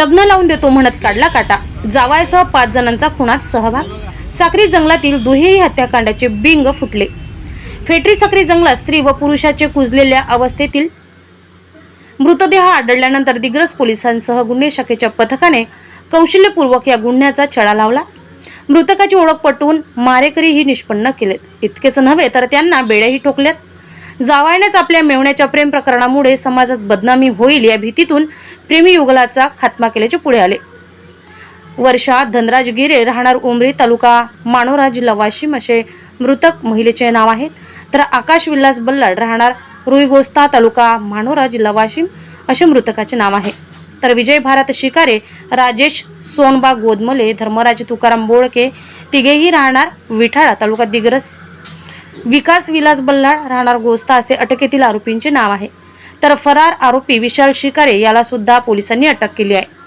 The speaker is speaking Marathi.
लग्न लावून देतो म्हणत काढला काटा. जावायसह पाच जणांचा खुणात सहभाग. साक्री जंगलातील दुहेरी हत्याकांडाचे बिंग फुटले. फेटरी साक्री जंगलात स्त्री व पुरुषाचे कुजलेल्या अवस्थेतील मृतदेह आढळल्यानंतर दिग्रज पोलिसांसह गुन्हे शाखेच्या पथकाने कौशल्यपूर्वक या गुन्ह्याचा छडा लावला. मृतकाची ओळख पटवून मारेकरीही निष्पन्न केलेत. इतकेच नव्हे तर त्यांना बेड्याही ठोकल्यात. जावायनेच आपल्या मेवण्याच्या प्रेम प्रकरणामुळे समाजात बदनामी होईल या भीतीतून प्रेमी युगलाचा खात्मा केल्याचे पुढे आले. वर्षा धनराज गिरे राहणार उमरी तालुका मानोरा जिल्हा वाशिम असे मृतक महिलेचे नाव आहेत. तर आकाश विलास बल्लाड राहणार रुईगोस्ता तालुका मानोरा जिल्हा वाशिम असे मृतकाचे नाव आहे. तर विजय भारत शिकारे राजेश सोनबा गोदमले धर्मराज तुकाराम बोळके तिघेही राहणार विठाळा तालुका दिग्रस. विकास विलास बल्लाड राहणार गोस्ता असे अटकेतील आरोपींचे नाव आहे. तर फरार आरोपी विशाल शिकारे याला सुद्धा पोलिसांनी अटक केली आहे.